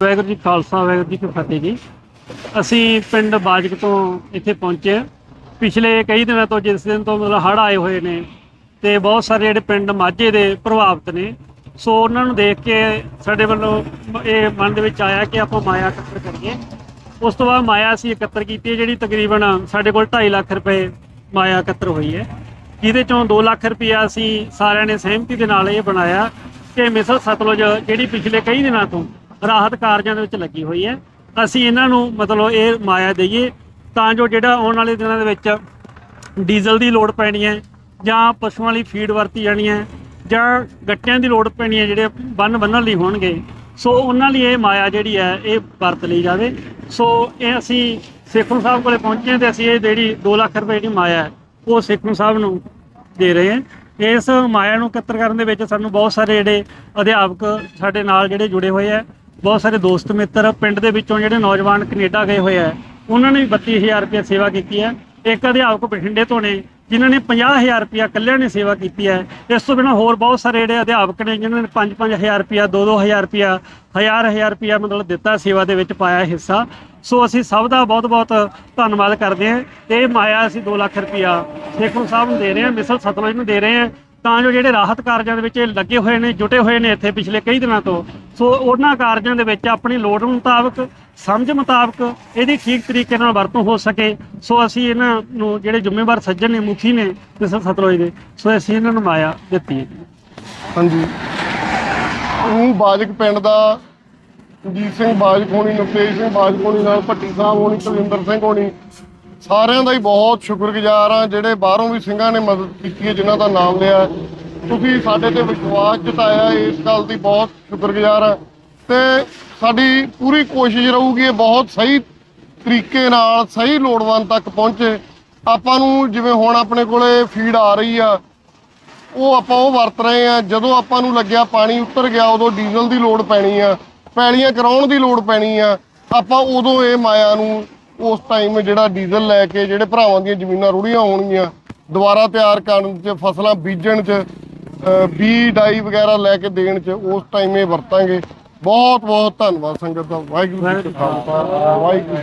ਵਾਹਿਗੁਰੂ ਜੀ ਖਾਲਸਾ, ਵਾਹਿਗੁਰੂ ਜੀ ਕੀ ਫਤਿਹ ਜੀ। ਅਸੀਂ ਪਿੰਡ ਬਾਜਕ ਤੋਂ ਇੱਥੇ ਪਹੁੰਚੇ ਪਿਛਲੇ ਕਈ ਦਿਨਾਂ ਤੋਂ, ਜਿਸ ਦਿਨ ਤੋਂ ਮਤਲਬ ਹੜ੍ਹ ਆਏ ਹੋਏ ਨੇ ਤੇ ਬਹੁਤ ਸਾਰੇ ਜਿਹੜੇ ਪਿੰਡ ਮਾਝੇ ਦੇ ਪ੍ਰਭਾਵਿਤ ਨੇ, ਸੋ ਉਹਨਾਂ ਨੂੰ ਦੇਖ ਕੇ ਸਾਡੇ ਵੱਲੋਂ ਇਹ ਮਨ ਦੇ ਵਿੱਚ ਆਇਆ ਕਿ ਆਪਾਂ ਮਾਇਆ ਇਕੱਤਰ ਕਰੀਏ। ਉਸ ਤੋਂ ਬਾਅਦ ਮਾਇਆ ਅਸੀਂ ਇਕੱਤਰ ਕੀਤੀ ਹੈ, ਜਿਹੜੀ ਤਕਰੀਬਨ ਸਾਡੇ ਕੋਲ 2.5 ਲੱਖ ਰੁਪਏ ਮਾਇਆ ਇਕੱਤਰ ਹੋਈ ਹੈ। ਜਿਹਦੇ ਚੋਂ 2 ਲੱਖ ਰੁਪਇਆ ਅਸੀਂ ਸਾਰਿਆਂ ਨੇ ਸਹਿਮਤੀ ਦੇ ਨਾਲ ਇਹ ਬਣਾਇਆ ਕਿ ਮਿਸਲ ਸਤਲੁਜ, ਜਿਹੜੀ ਪਿਛਲੇ ਕਈ ਦਿਨਾਂ ਤੋਂ ਰਾਹਤ ਕਾਰਜਾਂ ਦੇ ਵਿੱਚ ਲੱਗੀ ਹੋਈ ਹੈ। ਅਸੀਂ ਇਹਨਾਂ ਨੂੰ ਮਤਲਬ ਇਹ ਮਾਇਆ ਦਈਏ ਤਾਂ ਜੋ ਜਿਹੜਾ ਆਉਣ ਵਾਲੇ ਦਿਨਾਂ ਦੇ ਵਿੱਚ ਡੀਜ਼ਲ ਦੀ ਲੋੜ ਪੈਣੀ ਹੈ ਜਾਂ ਪਸ਼ੂਆਂ ਲਈ ਫੀਡ ਵਰਤੀ ਜਾਣੀ ਹੈ ਜਾਂ ਗੱਟਿਆਂ ਦੀ ਲੋੜ ਪੈਣੀ ਹੈ ਜਿਹੜੇ ਬੰਨ ਬੰਨਣ ਲਈ ਹੋਣਗੇ। ਸੋ ਉਹਨਾਂ ਲਈ ਇਹ ਮਾਇਆ ਜਿਹੜੀ ਹੈ ਇਹ ਵਰਤ ਲਈ ਜਾਵੇ। ਸੋ ਇਹ ਅਸੀਂ ਸੇਖੋਂ ਸਾਹਿਬ ਕੋਲੇ ਪਹੁੰਚੇ ਹਾਂ ਤੇ ਅਸੀਂ ਇਹ ਜਿਹੜੀ 2 ਲੱਖ ਰੁਪਏ ਦੀ ਮਾਇਆ ਹੈ, ਉਹ ਸੇਖੋਂ ਸਾਹਿਬ ਨੂੰ ਦੇ ਰਹੇ ਹਾਂ। ਇਸ ਮਾਇਆ ਨੂੰ ਇਕੱਤਰ ਕਰਨ ਦੇ ਵਿੱਚ ਸਾਨੂੰ ਬਹੁਤ ਸਾਰੇ ਜਿਹੜੇ ਅਧਿਆਪਕ ਸਾਡੇ ਨਾਲ ਜਿਹੜੇ ਜੁੜੇ ਹੋਏ ਆ ਬਹੁਤ ਸਾਰੇ ਦੋਸਤ ਮਿੱਤਰ ਪਿੰਡ ਦੇ ਵਿੱਚੋਂ ਜਿਹੜੇ ਨੌਜਵਾਨ ਕੈਨੇਡਾ ਗਏ ਹੋਏ ਆ, ਉਹਨਾਂ ਨੇ ਵੀ 32000 ਰੁਪਏ ਸੇਵਾ ਕੀਤੀ ਹੈ। ਇੱਕ ਅਧਿਆਪਕ ਬਠਿੰਡੇ ਤੋਂ ਨੇ, ਜਿਨ੍ਹਾਂ ਨੇ 50000 ਰੁਪਇਆ ਇਕੱਲਿਆਂ ਨੇ ਸੇਵਾ ਕੀਤੀ ਹੈ। ਇਸ ਤੋਂ ਬਿਨਾਂ ਹੋਰ ਬਹੁਤ ਸਾਰੇ ਜਿਹੜੇ ਅਧਿਆਪਕ ਨੇ, ਜਿਨ੍ਹਾਂ ਨੇ 5-5000 ਰੁਪਏ 2-2000 ਰੁਪਏ ਹਜ਼ਾਰ ਹਜ਼ਾਰ ਰੁਪਇਆ ਮਤਲਬ ਦਿੱਤਾ ਸੇਵਾ ਦੇ ਵਿੱਚ ਪਾਇਆ ਹਿੱਸਾ। ਸੋ ਅਸੀਂ ਸਭ ਦਾ ਬਹੁਤ-ਬਹੁਤ ਧੰਨਵਾਦ ਕਰਦੇ ਹਾਂ। ਇਹ ਮਾਇਆ ਅਸੀਂ 2 ਲੱਖ ਰੁਪਇਆ ਸੇਖੋਂ ਸਾਹਿਬ ਨੂੰ ਦੇ ਰਹੇ ਹਾਂ, ਮਿਸਲ ਸਤਲੁਜ ਨੂੰ ਦੇ ਰਹੇ ਹਾਂ। ਤਾਂ ਜੋ ਜਿਹੜੇ ਰਾਹਤ ਕਾਰਜਾਂ ਦੇ ਵਿੱਚ ਇਹ ਲੱਗੇ ਹੋਏ ਨੇ, ਜੁਟੇ ਹੋਏ ਨੇ ਇੱਥੇ ਪਿਛਲੇ ਕਈ ਦਿਨਾਂ ਤੋਂ, ਸੋ ਉਹਨਾਂ ਕਾਰਜਾਂ ਦੇ ਵਿੱਚ ਆਪਣੀ ਲੋੜ ਮੁਤਾਬਕ, ਸਮਝ ਮੁਤਾਬਕ ਇਹਦੀ ਠੀਕ ਤਰੀਕੇ ਨਾਲ ਵਰਤੋਂ ਹੋ ਸਕੇ। ਸੋ ਅਸੀਂ ਇਹਨਾਂ ਨੂੰ ਜਿਹੜੇ ਜ਼ਿੰਮੇਵਾਰ ਸੱਜਣ ਨੇ, ਮੁਖੀ ਨੇ ਮਿਸਲ ਸਤਲੁਜ ਦੇ, ਸੋ ਅਸੀਂ ਇਹਨਾਂ ਨੂੰ ਮਾਇਆ ਦਿੱਤੀ ਹੈ ਹਾਂਜੀ। ਉਹ ਬਾਜਕ ਪਿੰਡ ਦਾ ਜੀਤ ਸਿੰਘ ਬਾਜਕ ਹੋਣੀ ਨਵਤੇਜ ਸਿੰਘ ਬਾਜਕ ਹੋਣੀ, ਨਾਲ ਭੱਟੀ ਸਾਹਿਬ ਹੋਣੀ, ਕੁਲਵਿੰਦਰ ਸਿੰਘ ਹੋਣੀ ਸਾਰਿਆਂ ਦਾ ਹੀ ਬਹੁਤ ਸ਼ੁਕਰਗੁਜ਼ਾਰ ਆ ਜਿਹੜੇ ਬਾਹਰੋਂ ਵੀ ਸਿੰਘਾਂ ਨੇ ਮਦਦ ਕੀਤੀ ਹੈ, ਜਿਨ੍ਹਾਂ ਦਾ ਨਾਮ ਲਿਆ ਤੁਸੀਂ ਸਾਡੇ ਤੇ ਵਿਸ਼ਵਾਸ ਜਤਾਇਆ ਇਸ ਗੱਲ ਦੀ ਬਹੁਤ ਸ਼ੁਕਰਗੁਜ਼ਾਰ ਆ ਤੇ ਸਾਡੀ ਪੂਰੀ ਕੋਸ਼ਿਸ਼ ਰਹੂਗੀ ਇਹ ਬਹੁਤ ਸਹੀ ਤਰੀਕੇ ਨਾਲ, ਸਹੀ ਲੋੜਵੰਦ ਤੱਕ ਪਹੁੰਚੇ। ਆਪਾਂ ਨੂੰ ਜਿਵੇਂ ਹੁਣ ਆਪਣੇ ਕੋਲੇ ਫੀਡ ਆ ਰਹੀ ਆ, ਉਹ ਆਪਾਂ ਉਹ ਵਰਤ ਰਹੇ ਆ ਜਦੋਂ ਆਪਾਂ ਨੂੰ ਲੱਗਿਆ ਪਾਣੀ ਉੱਤਰ ਗਿਆ, ਉਦੋਂ ਡੀਜ਼ਲ ਦੀ ਲੋੜ ਪੈਣੀ ਆ, ਪੈਲੀਆਂ ਕਰਾਉਣ ਦੀ ਲੋੜ ਪੈਣੀ ਆ। ਆਪਾਂ ਉਦੋਂ ਇਹ ਮਾਇਆ ਨੂੰ ਉਸ ਟਾਈਮ ਜਿਹੜਾ ਡੀਜ਼ਲ ਲੈ ਕੇ ਜਿਹੜੇ ਭਰਾਵਾਂ ਦੀਆਂ ਜ਼ਮੀਨਾਂ ਰੁੜੀਆਂ ਹੋਣਗੀਆਂ ਦੁਬਾਰਾ ਤਿਆਰ ਕਰਨ 'ਚ ਫਸਲਾਂ ਬੀਜਣ 'ਚ ਬੀ ਡਾਈ ਵਗੈਰਾ ਲੈ ਕੇ ਦੇਣ 'ਚ ਉਸ ਟਾਈਮ ਇਹ ਵਰਤਾਂਗੇ। ਬਹੁਤ ਬਹੁਤ ਧੰਨਵਾਦ ਸੰਗਤ ਦਾ। ਵਾਹਿਗੁਰੂ ਜੀ ਕਾ ਖਾਲਸਾ। ਵਾਹਿਗੁਰੂ।